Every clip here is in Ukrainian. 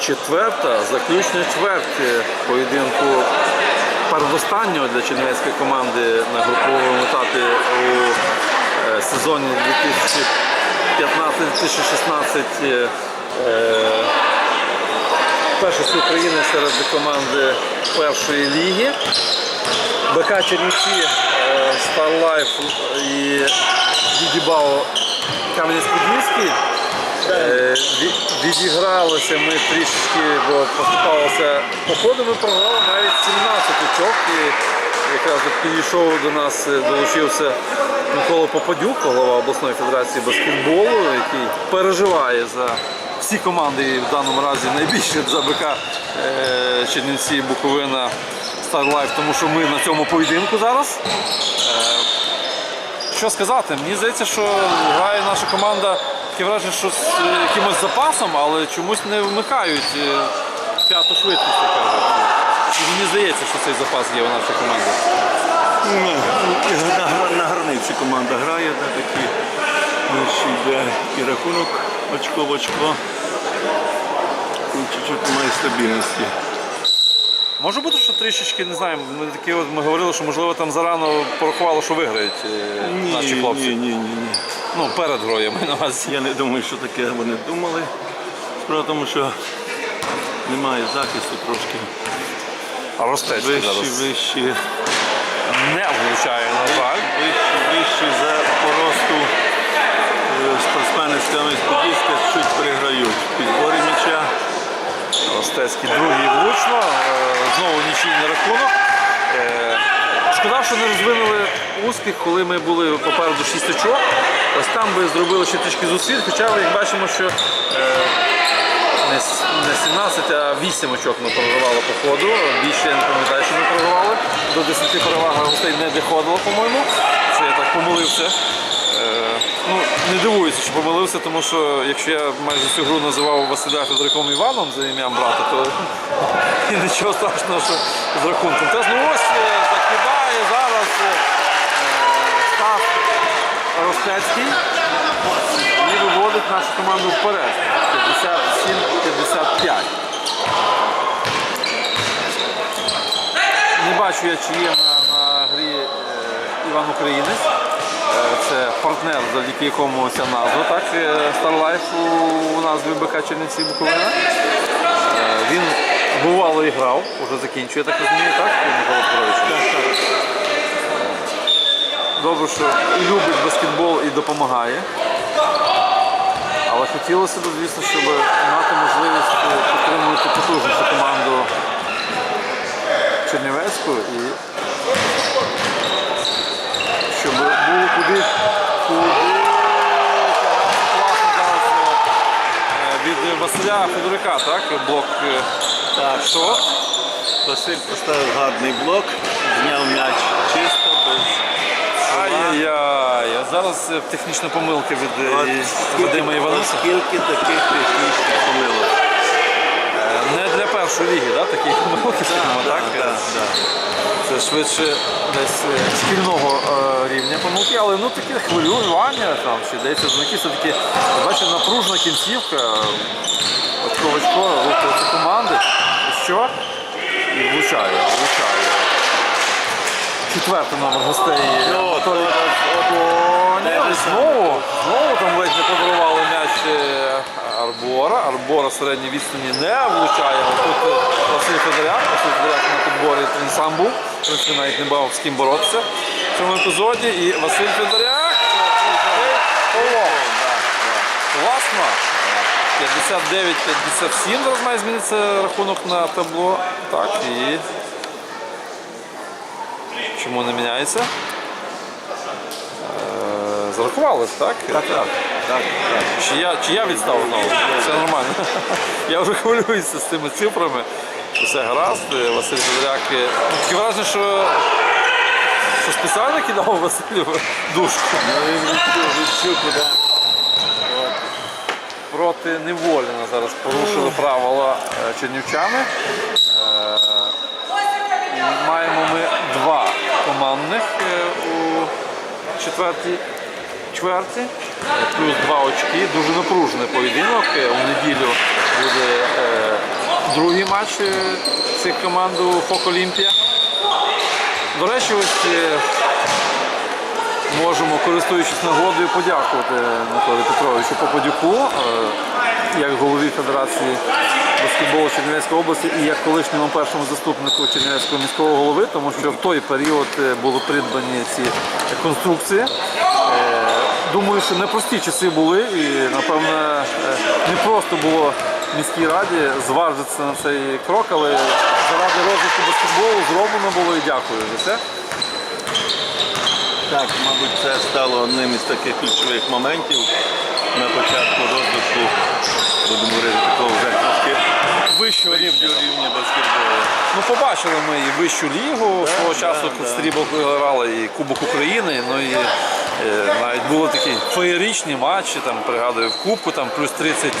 четверта, заключна чверть е, поєдинку передостаннього для чернівецької команди на груповому етапі у е, сезоні 2015-2016 е, першості України серед команди першої ліги. БК Чернівці, Starlife і Дідібао Кам'янець-Подільський. Е, ві- Відігралися ми трішечки, бо поступалося по ходу, ми програли навіть 17 очок. І якраз підійшов до нас, е, долучився Микола Попадюк, голова обласної федерації баскетболу, який переживає за всі команди і в даному разі найбільше за БК е, Чернівці, Буковина, Starlife, тому що ми на цьому поєдинку зараз. Е, що сказати? Мені здається, що грає наша команда таке враження, що з е, якимось запасом, але чомусь не вмикають е, п'яту швидкість. І мені здається, що цей запас є у нашій команді. Ну, на, на границі команда грає, де такі йде і рахунок очко в очко. Чуть-чуть немає стабільності. Може бути, що трішечки, не знаю, ми такі от ми говорили, що можливо там зарано порахували, що виграють е, наші хлопці. ні, ні, ні, ні. Ну, перед грою на увазі. Я не думаю, що таке вони думали. Справа в тому, що немає захисту трошки. А Ростецький Вищі, зараз вищі, не влучає, на жаль. вищі, вищі за поросту е, спортсмени з Кам'янець-Подільська чуть переграють. Підборі м'яча. Ростецький другий влучно. Е, Знову нічийний рахунок. Е, Шкода, що не розвинули успіх, коли ми були попереду 6 очок. Ось там би зробили ще трішки зусиль, хоча як бачимо, що е, не 17, а 8 очок ми програвали по ходу. Більше я не пам'ятаю, що ми програвали. До 10 переваг гостей не доходило, по-моєму. Це я так помилився. Ну, не дивуюся, що помилився, тому що якщо я майже всю гру називав Василя Федориком Іваном за ім'ям брата, то нічого страшного, що з рахунком. Теж ну ось е, закидає зараз е, Стас Ростецький і виводить нашу команду вперед. 57-55. Не бачу я, чи є на, на грі е, Іван Українець. Це партнер, завдяки якому ця назва, так, е, Starlife у, назві БК Чернівці Буковина. Е, Він бувало і грав, вже закінчує, так розумію, так, Микола Петрович? Добре, що і любить баскетбол і допомагає. Але хотілося б, звісно, щоб мати можливість підтримувати потужнішу команду Чернівецьку і щоб було куди, е, від Василя Федорика, так? Блок е, Так, що? Василь поставив гарний блок, зняв м'яч чисто, без Ай-яй-яй, а зараз е, технічна помилка від Вадима Івануса. Скільки таких технічних помилок? Першої ліги, да? такі помилки, скажімо, так? Це швидше десь спільного шкільного е, рівня помилки, але ну таке хвилювання, там чи йдеться знаки, все-таки бачите, напружена кінцівка, очко в очко, рухається команди. І що? І влучає, влучає. Четвертий номер гостей. Ну, от. Знову, знову там ледь не подарували м'яч е, Арбора. Арбора середній відстані не влучає. Тут е, Василь Федоряк, Василь Федоряк на підборі він сам був. В принципі, навіть не мав з ким боротися в цьому епізоді. І Василь Федоряк. Класно. 59-57 зараз має змінитися рахунок на табло. Так, і чому не міняється? Е, Зарахувалось, так? Так, так, так, так. Чи я, чи я відстав знову? Все нормально. Я вже хвилююся з цими цифрами. Все гаразд. Е, Василь Федоряк. е, Таке враження, що, що спеціально кидав Василю душку. Ну, проти Неволіна зараз порушили правила чернівчани. Маємо ми командних е, у четвертій чверті, плюс два очки. Дуже напружений поєдинок. Е, У неділю буде е, матч е, цих команд у Фок Олімпія. До речі, ось можемо, користуючись нагодою, подякувати Миколі Петровичу Попадюку, як голові Федерації баскетболу Чернівецької області і як колишньому першому заступнику Чернівецького міського голови, тому що в той період е, були придбані ці конструкції. Е, Думаю, що непрості часи були і, напевно, е, не просто було міській раді зважитися на цей крок, але заради розвитку баскетболу зроблено було і дякую за це. Так, мабуть, це стало одним із таких ключових моментів на початку розвитку, будемо говорити, такого вже трошки Вищого рівня. рівня баскетболу. Ну, побачили ми і вищу лігу свого часу да, стрібок виграли, і Кубок України. Ну і е, навіть були такі феєричні матчі, там пригадую в Кубку, там плюс 30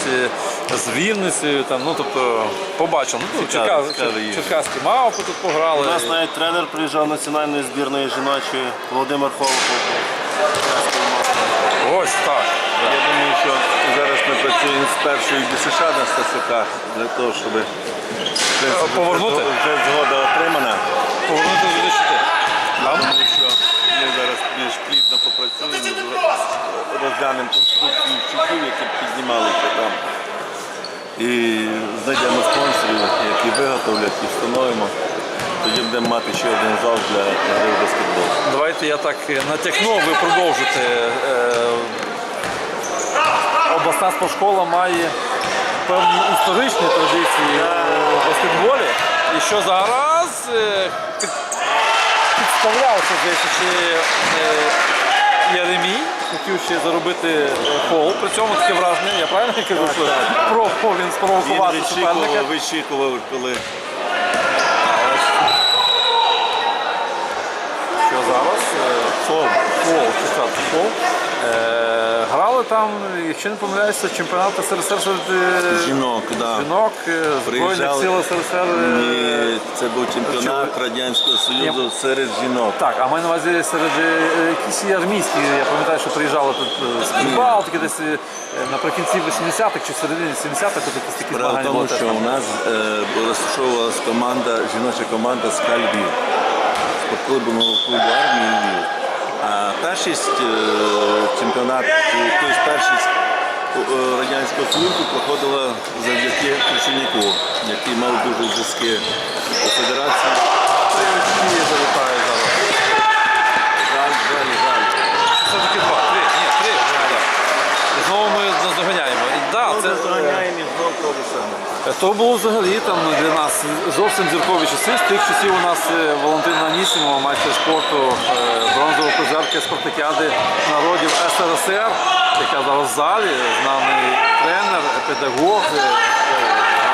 з Вінницею. Там, ну тобто побачили. Ну, тут Цікаво, Черка- цікаві Чер- ігри. Черкаські мавпи тут пограли. У нас навіть тренер приїжджав національної збірної жіночої Володимир Холопов. Ось так. Я думаю, що зараз ми працюємо з першою ДСШ на Стасюка для того, щоб повернути? вже згода отримана. Повернути до щити. Я думаю, що ми зараз більш плідно попрацюємо, розглянемо конструкцію щитів, які піднімалися там. І знайдемо спонсорів, які виготовлять і встановимо. Тоді будемо мати ще один зал для гри в баскетбол. Давайте я так е, натякну, ви продовжите. Обласна спортшкола має певні історичні традиції у баскетболі. І що зараз е, під, підставлявся, здається, чи е, Єремій, хотів ще заробити е, фол. При цьому таке враження, я правильно кажу, що пробував він Він спровокувати суперника. вичікував, вичікував, коли Що зараз? Фол. Фол, четвертий фол. Е, там, якщо не помиляюся, чемпіонат СРСР серед е, Жінок, да. жінок, е, Збройних Приїжджали. сил СРСР. е, Ні, це був чемпіонат Радянського Союзу серед жінок. Так, а маю на увазі серед е, якісь і армійські, я пам'ятаю, що приїжджали тут е, з Прибалтики десь е, наприкінці 80-х чи в середині 70-х тут якісь такі Справа в змагання тому, теж що у нас е, розташовувалась команда, жіноча команда з Львів, спортклубу нового клубу армії Львів. А першість е, чемпіонат, тобто першість е, Радянського Союзу проходила завдяки Крушеніку, який мав дуже зв'язки у федерації. Зараз. Жаль, жаль, жаль. Все-таки два, три, ні, три. Знову ми наздоганяємо. І, да, це, е, Доганяємо і знов те ж саме. То було взагалі там для нас зовсім зіркові часи. З тих часів у нас е, Валентина Анісімова, майстер спорту, е, бронзова призерка спартакіади народів СРСР, яка зараз в залі, знаний тренер, педагог, е, е,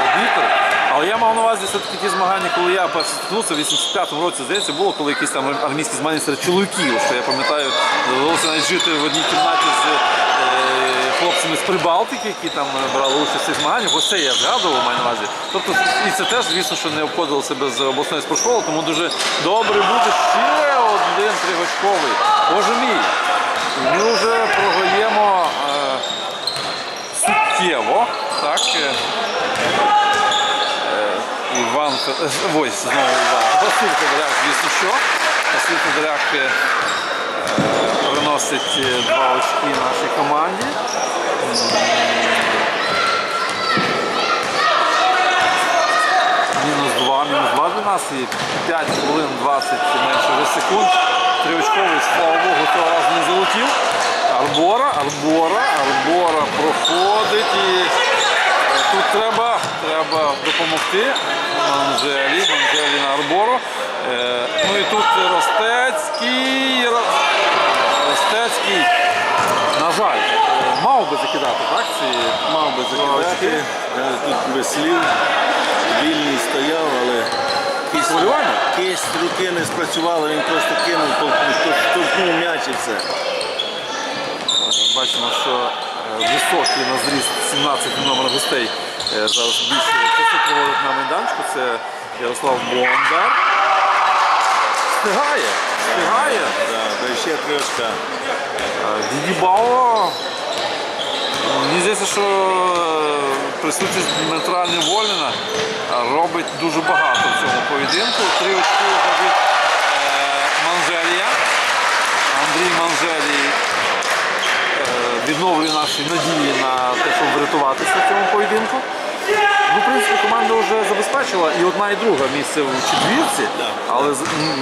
арбітр. Але я мав на увазі все-таки ті змагання, коли я перше стикнувся в 85-му році, здається, було, коли якісь там армійські змагання серед чоловіків, що я пам'ятаю, довелося навіть жити в одній кімнаті з е, хлопцями з Прибалтики, які там брали участь в цих змаганнях. Ось це я згадував, маю на увазі. Тобто, і це теж, звісно, що не обходилося без обласної спортшколи, тому дуже добре бути ще один тригочковий. Боже мій. Ми вже програємо е, суттєво. Так, е, е, Іван е, ось знову Іван. Василь Федоряк, звісно, що. Василь Федоряк е, приносить е, два очки нашій команді. Мінус 2, мінус 2 для нас і 5 хвилин 20 менше секунд. Триочковий, слава Богу, цього разу не залетів. Арбора, Арбора, Арбора проходить і е, тут треба, треба допомогти Манжелі, Манжелі на Арбору. Е, Ну і тут Ростецький. Ростецький, на жаль, мав би закидати, так? Ці Мав би закидати, е, тут без слів. Вільний стояв, але кисть, кисть руки не спрацювала, він просто кинув, штовхнув м'яч і все. Бачимо, що е, високий на зріст 17 номер гостей е, зараз більше часу на майданчику. Це Ярослав Бондар. Встигає, встигає. Да, да, ще три очка. Діді Мені здається, що е, присутність Дмитра Неволіна е, робить дуже багато в цьому поєдинку. Три очки від е, Манжелія. Андрій Манжелій відновлює наші надії на те, щоб врятуватися в цьому поєдинку. Ну, в принципі, команда вже забезпечила і одна, і друга місце в четвірці. Але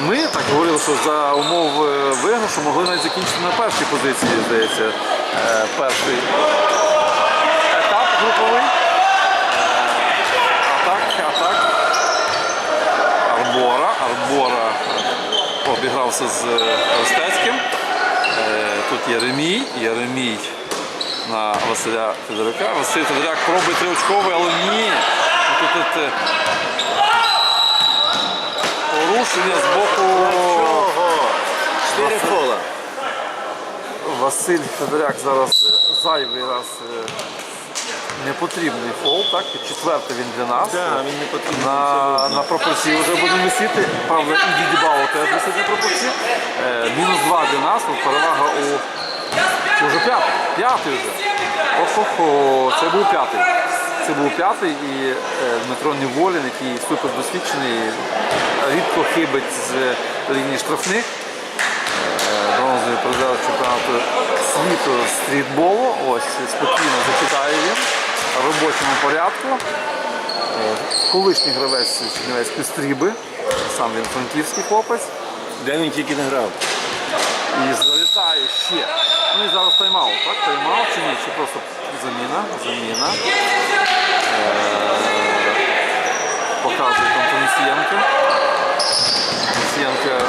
ми так говорили, що за умов е, виграшу могли навіть закінчити на першій позиції, здається, е, перший етап груповий. Е, Атак, атак. Арбора. Арбора обігрався з Ростецьким. Тут Єремій. Єремій на Василя Федорука. Василь Федоряк пробує триочковий, але ні. Тут, тут е, порушення з боку Чотири кола. Василь Федоряк зараз е, зайвий раз е, непотрібний фол, так? Четвертий він для нас. Так, він не потрібен. На, на пропорції вже будемо висіти. Правда, і Дідібао теж висить на пропорції. Мінус два для нас, перевага у це вже п'ятий. П'ятий вже. Охо-хо, це був п'ятий. Це був п'ятий і е, Дмитро Неволін, який супер досвідчений, рідко хибить з лінії штрафних. Е, Бронзовий призер чемпіонату світу стрітболу. Ось спокійно закидає він в робочому порядку. Е, Колишній гравець Чернівецької стріби, сам він франківський хлопець. Де він тільки не грав? І залітає ще. Ну і зараз тайм-аут, так? Тайм-аут чи ні? Чи просто заміна? Заміна. Е, Показує там Тонісієнко. Тонісієнко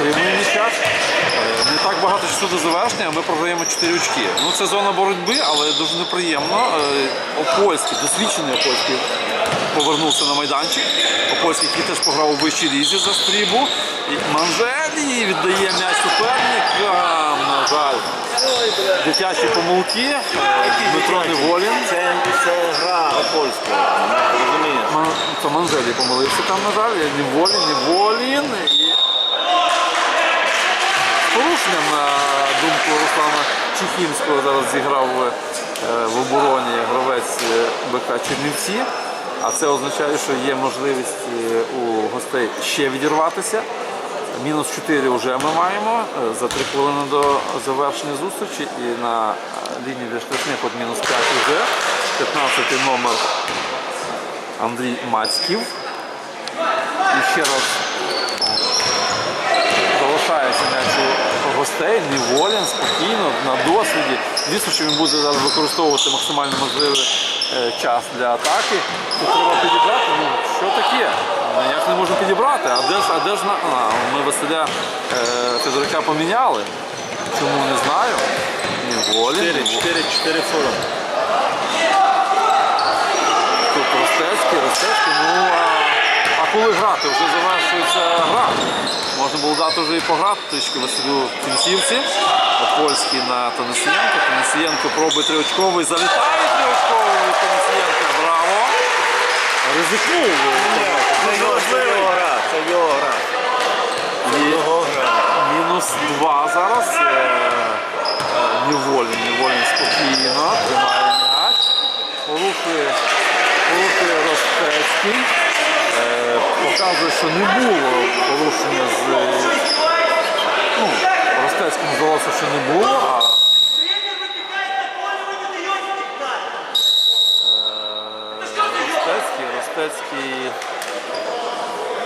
отримує м'яча. Е, Не так багато часу до завершення, ми програємо 4 очки. Ну це зона боротьби, але дуже неприємно. Е, Опольський, досвідчений Опольський повернувся на майданчик. Опольський, який теж пограв у вищій лізі за стрібу. І Манжелі віддає м'яч суперникам, на жаль. Дитячі помилки. Е, Дмитро Неволін. Це, це гра польська. Розумієш? Ман- Це Манжелі помилився там, на жаль. Неволін, Неволін. І порушенням, на думку Руслана Чехімського, зараз зіграв е, в обороні гравець е, БК Чернівці. А це означає, що є можливість е, у гостей ще відірватися. Мінус 4 вже ми маємо за 3 хвилини до завершення зустрічі. І на лінії для штрафних от мінус 5 вже. 15 номер Андрій Мацьків. І ще раз залишається м'яч у гостей, неволін, спокійно, на досвіді. Звісно, що він буде зараз використовувати максимально можливий е, час для атаки. Тут треба підібрати. Ну, що таке? Ніяк не можемо підібрати. А де ж, а де ж на. А, ми Василя е, Федорука поміняли. Чому не знаю. Неволін. 4, Неволін. 4, 4 фола. Тут Ростецький, Ростецький, ну а, а коли грати? Вже завершується гра. Можна було дати вже і пограти трішки Василю Кінцівці. Польський на Танасієнко. Танасієнко пробує триочковий, залітає триочковий від Танасієнка. Браво! Ризикнув. Це його, гра, це його гра. Мінус два зараз. Е, е, Неволін, Неволін спокійно, тримає м'яч. Порушує, порушує Ростецький. Е, Показує, що не було порушення з. Ну, Ростецьким здалося, що не було, а Ростецький, Ростецький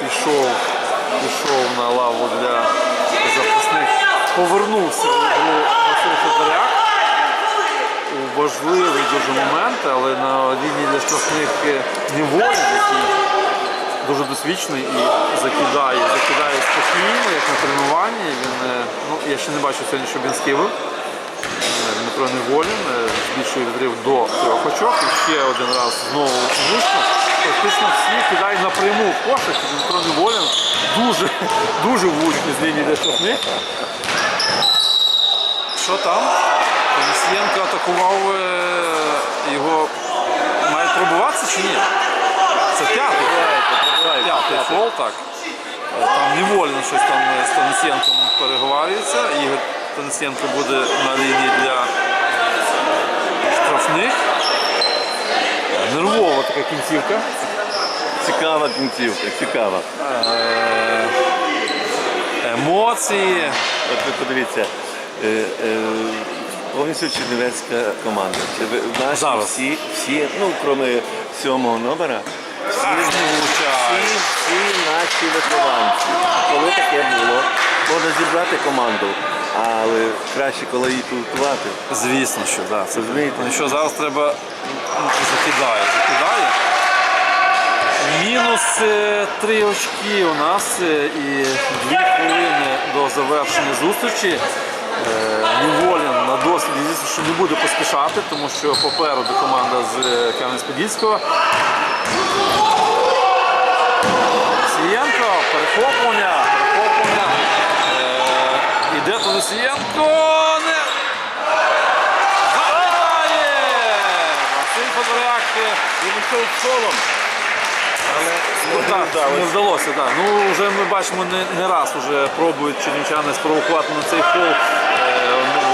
пішов, пішов на лаву для запасних, повернувся у гру Василь у важливий дуже момент, але на лінії для штрафних е, Неволін, який дуже досвідчений і закидає, закидає спокійно, як на тренуванні. Він, е, ну, я ще не бачив сьогодні, щоб він скивив. Е, Дмитро Неволін е, збільшує відрив до трьох очок. І ще один раз знову влучно. Практично всі кидають напряму в кошик. Дмитро Неволін дуже, дуже влучний з лінії штрафних. Що там? Денисієнко атакував його. Має пробуватися чи ні? Це п'ятий. П'ятий фол, так. Там Неволін щось там з Танасієнком переговарюється. Ігор Танасієнко буде на лінії для штрафних. Нервова така кінцівка. Цікава кінцівка, цікава. Е, Емоції. От ви подивіться, е, е, повністю чернівецька команда. Це ви- Зараз. всі, всі, ну, крім сьомого номера, всі, наші вихованці. Коли таке було, можна зібрати команду, але краще, коли її підготувати. Звісно, що так. Це Розумієте? ну, що зараз треба ну, закидає. Закидає. Мінус е, три очки у нас е, і дві хвилини до завершення зустрічі. Е, Неволін на досвіді, звісно, що не буде поспішати, тому що попереду команда з е, Кам'янець-Подільського. Сієнко, перехоплення, перехоплення. Е, Іде Тодосієнко. Не забиває! Василь Федоряк е, Він колом, але так, не вдалося. Так. Ну, вже ми бачимо не, не раз вже пробують чернівчани спровокувати на цей фол е,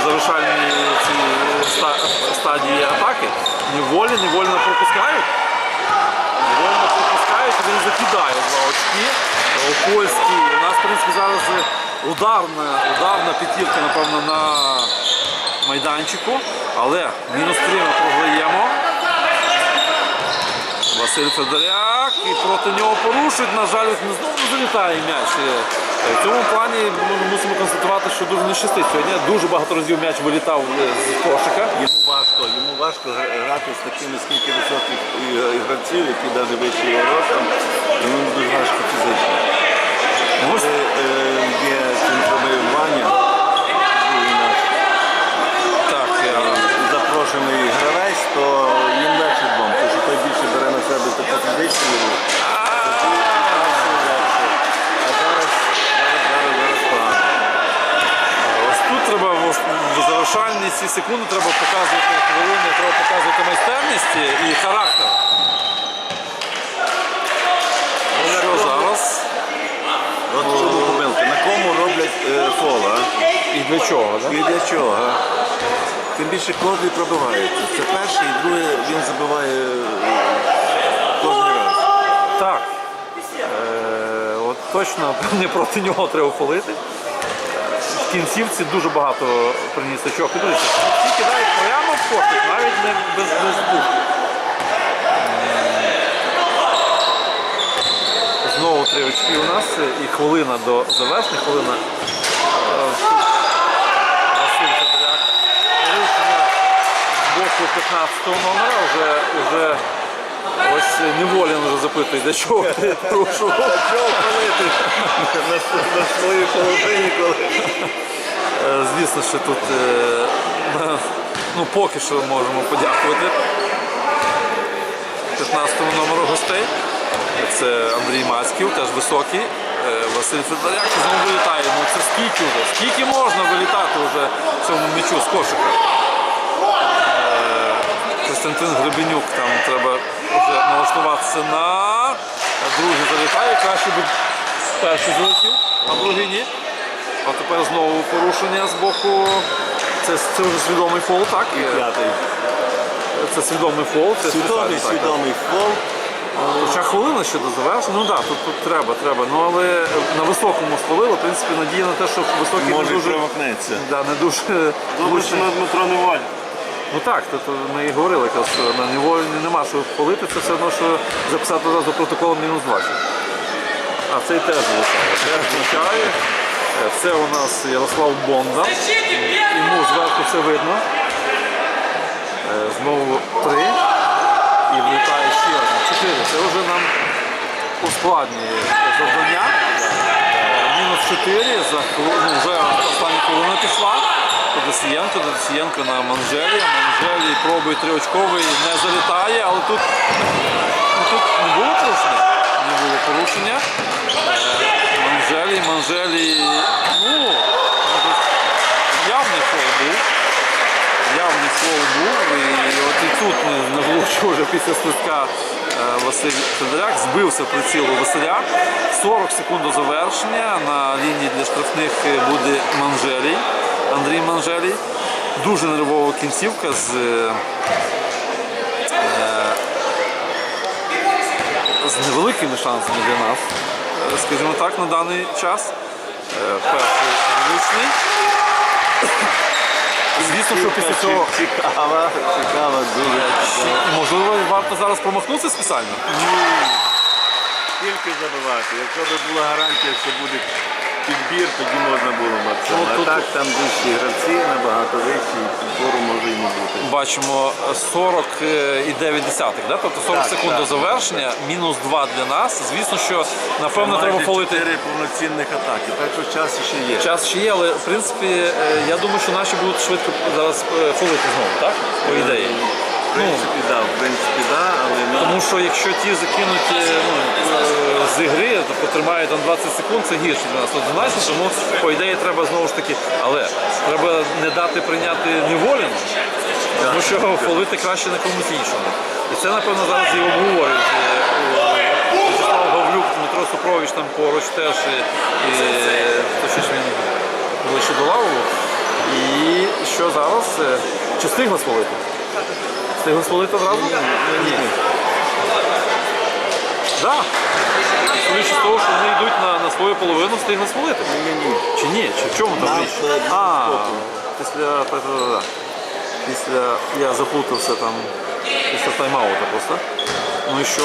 в завершальній цій ста- стадії атаки. Неволі, невольно пропускають. Невольно він закидає два очки. Опольський. У нас, в принципі, зараз ударна, ударна п'ятірка, напевно, на майданчику. Але мінус три ми програємо. Василь Федоряк і проти нього порушують. На жаль, не знову залітає м'яч. Е, В цьому плані ми мусимо констатувати, що дуже не щастить. Сьогодні дуже багато разів м'яч вилітав е, з кошика. Йому важко, йому важко грати з такими скільки високих е, гравців, які навіть вищі його ростом, йому дуже важко фізично. Ось Коли е, є центровий Ваня, так. запрошений гравець, то їм легше двом, тому що той більше бере на себе таку фізичну гру. А зараз, зараз, зараз, зараз погано. Ось тут треба в ос- в завершальні ці секунди треба показувати хвилини, треба показувати майстерність і характер. Що зараз? От чому помилка. На кому роблять е, фол, а? І для чого? Да? І для чого? а? Тим більше кожний пробивається. Це перше і друге він забиває е, кожен раз. Так. Е, от точно не проти нього треба фолити. Кінцівці дуже багато приніс очок. І дивіться, всі кидають прямо в кошик, навіть не без, бухти. Знову три очки у нас і хвилина до завершення. Хвилина. Е, Василь з боку 15 номера вже, вже ось Неволін вже запитує, для чого ти порушував. Чого палити на, своїй половині, коли Е, Звісно, що тут е, ну, поки що можемо подякувати 15-му номеру гостей. Це Андрій Мацьків, теж високий. Е, Василь Федоряк знову вилітає. Ну це скільки вже? Скільки можна вилітати вже в цьому м'ячу з кошика? Костянтин Гребенюк, там треба вже налаштуватися на другий залітає. Краще би перший залетів, а другий ні. А тепер знову порушення з боку. Це, це вже свідомий фол, так? п'ятий. Це свідомий фол. Це Свідомий, так. свідомий фол. Хоча хвилина ще до завершення. Ну так, тут, тут треба, треба. Ну але на високому схвалили, в принципі, надія на те, що високий Може не дуже. промахнеться. Да, не дуже Добре, влучний. що на Дмитро не валять. Ну так, то, то ми і говорили, що на нього нема що палити, це все одно, що записати одразу протоколом мінус 20. А цей теж влучає. Теж влучає. Е, Це у нас Ярослав Бонда. Йому зверху все видно. Е, Знову три. І влітає ще один. Чотири. Це вже нам ускладнює завдання. Е, Мінус 4 за хвилину, ну, вже остання хвилина пішла. Тодосієнко, Тодосієнко на Манжелі. Манжелі пробує триочковий, не залітає, але тут, ну, тут не було порушення. Не було порушення. Е, Манжелі, Манжелі, ну, явний фол був. Явний фол був. І от і тут не, не влучив вже після свистка е, Василь Федоряк. Збився прицілу Василя. 40 секунд до завершення. На лінії для штрафних буде Манжелій. Андрій Манжелій. Дуже нервова кінцівка з е, з невеликими шансами для нас, е, скажімо так, на даний час. Е, Перший влучний. Звісно, що після цього Цікава, цікава, дуже цікава. можливо варто зараз промахнутися спеціально. Тільки забивати. Якщо б була гарантія, що буде підбір, тоді можна було б. Ну, А тут- так там вищі гравці, набагато вищі, і підбору може і не бути. Бачимо 40,9 десятих, да? тобто 40 Так, секунд так, до завершення, мінус 2 для нас. Звісно, що напевно треба фолити. чотири повноцінних атаки, так що час ще є. Час ще є, але в принципі е, я думаю, що наші будуть швидко зараз е, фолити знову, так? По ідеї. Принципі, да, в принципі, да, але ну, Тому що якщо ті закинуть е, ну, е, з ігри, тобто тримають там 20 секунд, це гірше для нас 11, тому по ідеї треба знову ж таки, але треба не дати прийняти неволіну, тому що фолити краще на комусь іншому. І це, напевно, зараз і обговорюють. Е, Вячеслав Гавлюк, Дмитро Супрович там поруч теж, і, і точніше він ближче до лаву. І що зараз? Е, Чи встигли свалити? Встигли свалити одразу? Ні. Так. Судячи з того, що вони йдуть на, на свою половину, встигли свалити. Чи ні? Чи в чому там Нам річ? А, боку. після, та-та-та-та. після я заплутався там після тайм-аута просто. Ну і що?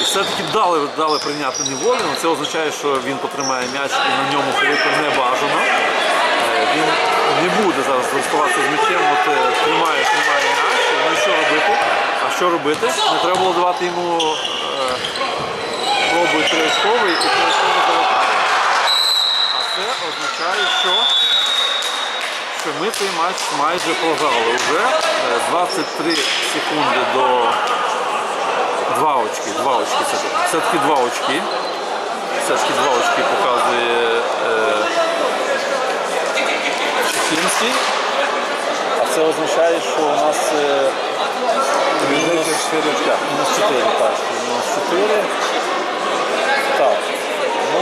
І все-таки дали, дали прийняти неволю, це означає, що він потримає м'яч і на ньому хвилити не бажано. Е, Він не буде зараз розставатися з м'ячем, от е, тримає, тримає м'яч. Ну що робити? А що робити? Не треба було давати йому е, пробуй триочковий і триочковий залетає. А це означає, що, що ми цей матч майже програли вже. Е, 23 секунди до Два очки, два очки. Все-таки два очки. Все-таки два очки показує е, Чехінський. Це означає, що у нас е, мінус 4. Мінус 4, так. Мінус 4. Так. Ну.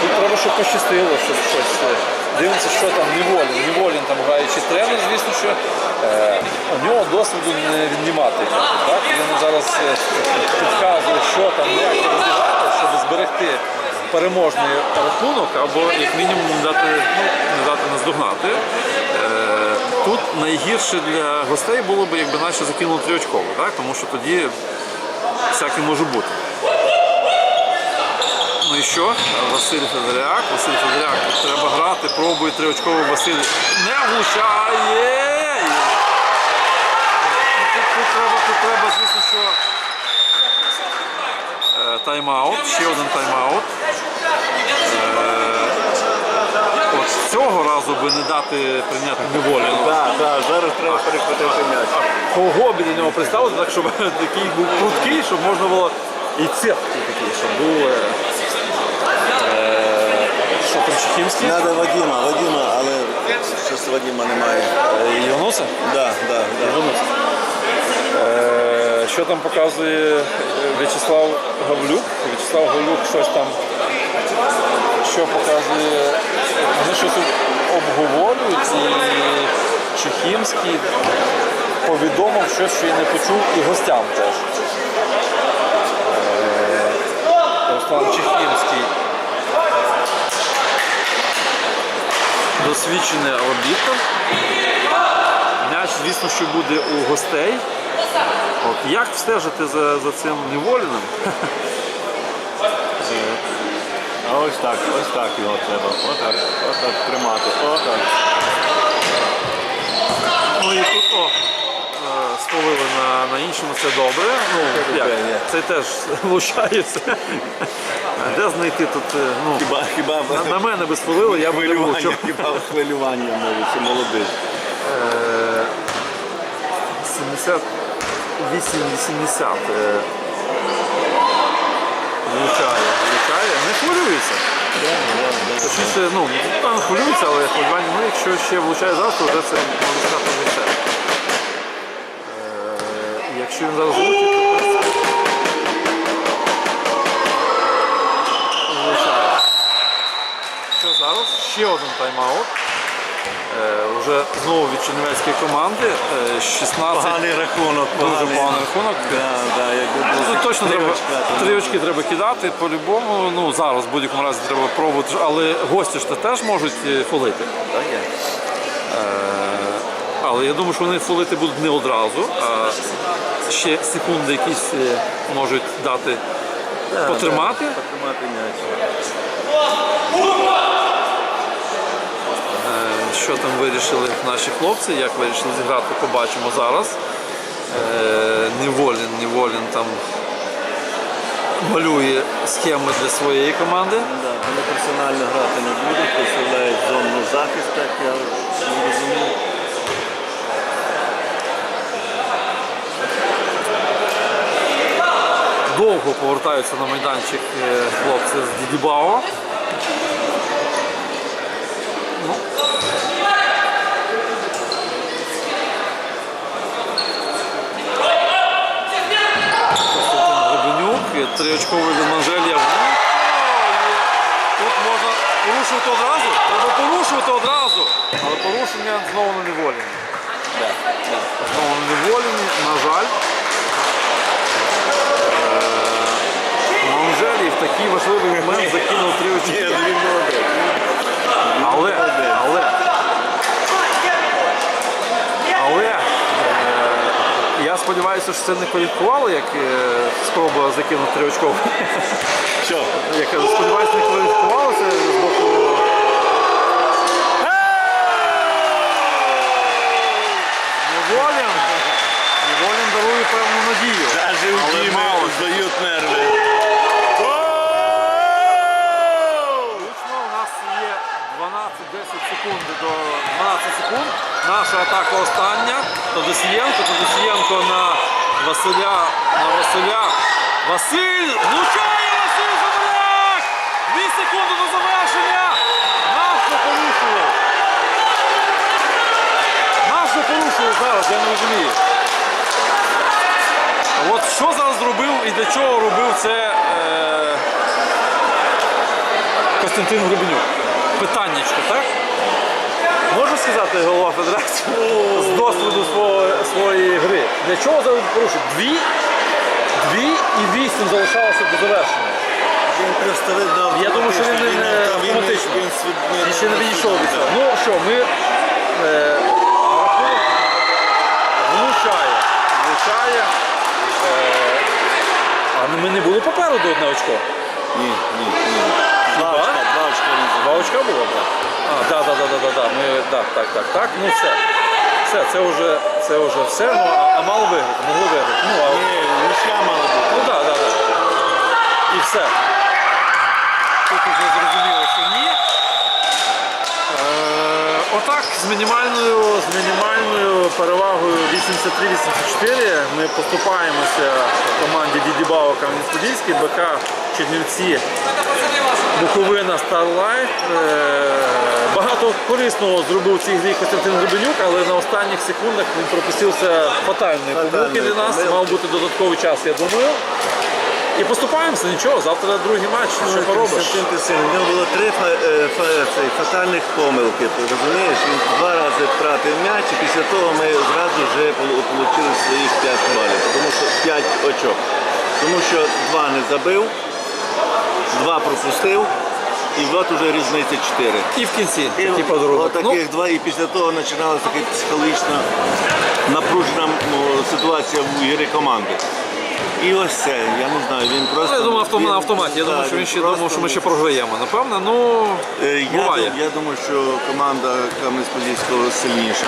Тут треба, щоб пощастило, щоб щось. е, Дивимося, що там Неволін. Неволін там граючи тренер, звісно, що е, у нього досвіду не віднімати. Так? Він зараз е, підказує, що там, як розвивати, щоб зберегти переможний рахунок, або як мінімум не дати, ну, не дати наздогнати. Е, тут найгірше для гостей було б, якби наші закинули трьохочково, так? тому що тоді всяке може бути. Ну і що? Василь Федоряк. Василь Федоряк треба грати, пробує триочково Василь. Не влучає! Ну, Тут, тут, треба, тут треба, звісно, що е, тайм-аут, ще один тайм-аут. Е, От цього разу би не дати прийняти неволі. Так, так, зараз треба перехватити м'яч. Кого б до нього приставити, так щоб такий був пруткий, щоб можна було і цепкий такий, щоб був. е, е, Що там Чехімський? Треба Вадима, Вадима, але щось Вадима немає. Е, Йонуса? Да, да, да. Е, Що там показує е, В'ячеслав Гавлюк? В'ячеслав Гавлюк щось там. Що показує? Вони щось обговорюють і Чехімський повідомив щось, що я не почув, і гостям теж. Е, Руслан Чехімський. Досвідчений арбітр. М'яч, звісно, що буде у гостей. От, як встежити за, за цим неволіним? Ось так, ось так його треба. Отак, отак тримати. Отак. Ну і тут о, е, сповили на, на іншому, це добре. Ну, як, це теж влучається. А Де знайти тут? е, Ну, Хіба, хіба на, на мене би сповили, я б не хвилювання, влучив. хіба хвилювання може, це молодий. Е, 78-80 е, влучає, влучає, не хвилюється. Точніше, ну, там хвилюється, але хвилювання, ну, якщо ще влучає зараз, то вже це можна сказати не. Е, якщо він зараз влучить, то в влучає. Що зараз? Ще один тайм-аут. Вже знову від чернівецької команди. Е, 16 Поганий рахунок. дуже поганий рахунок. Да, да, якби було точно треба три очки треба кидати по-любому. Ну зараз в будь-якому разі треба пробувати, але гості ж теж можуть е, фолити. Є. Але я думаю, що вони фолити будуть не одразу, а ще секунди якісь е, можуть дати потримати. Потримати м'яч. Що там вирішили наші хлопці, як вирішили зіграти, побачимо зараз. Е, Неволін, Неволін там малює схеми для своєї команди. Да, вони персонально грати не будуть, представляють зону захист, так я не розумію. Довго повертаються на майданчик е, хлопці з Дідібао. Ну. Костянтин Гребенюк, і триочковий від Манжелія. Тут можна порушувати одразу. Треба порушувати одразу. Але порушення знову на неволінні. Знову на неволінні, на жаль. Манжелі в такий важливий момент закинув три очки. але, але е, я сподіваюся, що це не кваліфікувало, як е, спроба закинути три очков. Що? Я кажу, сподіваюся, не кваліфікувалося з боку. Неволін. Неволін дарує певну надію. Даже у Діми здають нерви. Влучно, у нас є 12-10 секунд до 12 секунд. Наша атака остання. Тодосієнко, Тодосієнко на Василя. На Василя. Василь! Влучає Василь Замоляк! Дві секунди до завершення! Нащо порушував? Нащо порушував зараз, я не розумію. От що зараз зробив і для чого робив це е, Костянтин Гребенюк? Питаннячко, так? Можна сказати голова федерації з досвіду свого, своєї гри. Для чого зараз порушив? Дві, дві і вісім залишалося до завершення. Він просто видав. Я думаю, що він не- автоматично. Він, він, ще не відійшов від цього. Ну що, ми е, рахунок влучає. Влучає. Е, а ми не були попереду одне очко. Ні, ні, ні. Хіба? Очка, два очка він забив. Два очка було? А, да, да, да, да, да, да. Ми, да, так, так, так. Ну все. Все, це вже, це вже все. Ну, а, а мало виграти, могли виграти. Ну, а, Ні, нічия мала бути. ну так, так, так. І все. Тут вже зрозуміло, що ні. Е, отак, з мінімальною, з мінімальною перевагою 83-84 ми поступаємося команді Дідібао Кам'янець-Подільський, БК Чернівці Буковина Starlight. Е, Багато корисного зробив цій грі Костянтин Гребенюк, але на останніх секундах він пропустився фатальної помилки для нас. Мав бути додатковий час, я думаю. І поступаємося, нічого, завтра другий матч. Що поробиш? У нього було три е, фа- фатальних помилки. Ти розумієш? Він два рази втратив м'яч, і після того ми зразу вже отримали своїх 5 балів. Тому що 5 очок. Тому що два не забив, два пропустив, і от уже різниця 4. І в кінці І такий подарунок. Ну, таких два, і після того починалася така психологічна напружена ну, ситуація в ігрі команди. І ось це, я не знаю, він просто. Ну, я думаю, автомат, він- на автоматі. Я да, думаю, що він ще просто- думав, що ми ще програємо. Напевно, ну Е, Я, буває. я думаю, що команда Кам'янець-Подільського сильніша.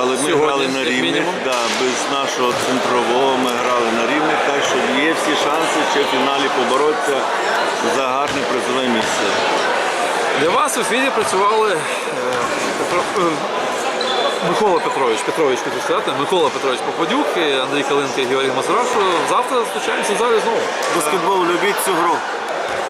Але ми Сьогодні, грали на як рівних, да, без нашого центрового ми грали на рівних, так що є всі шанси ще в фіналі поборотися за гарне призове місце. Для вас у ефірі працювали е, Петро, е, Микола Петрович, Петрович хотів сказати, Микола Петрович Попадюк, і Андрій Калинка і Георгій Мазурашу. Завтра зустрічаємося в залі знову. Баскетбол любіть цю гру.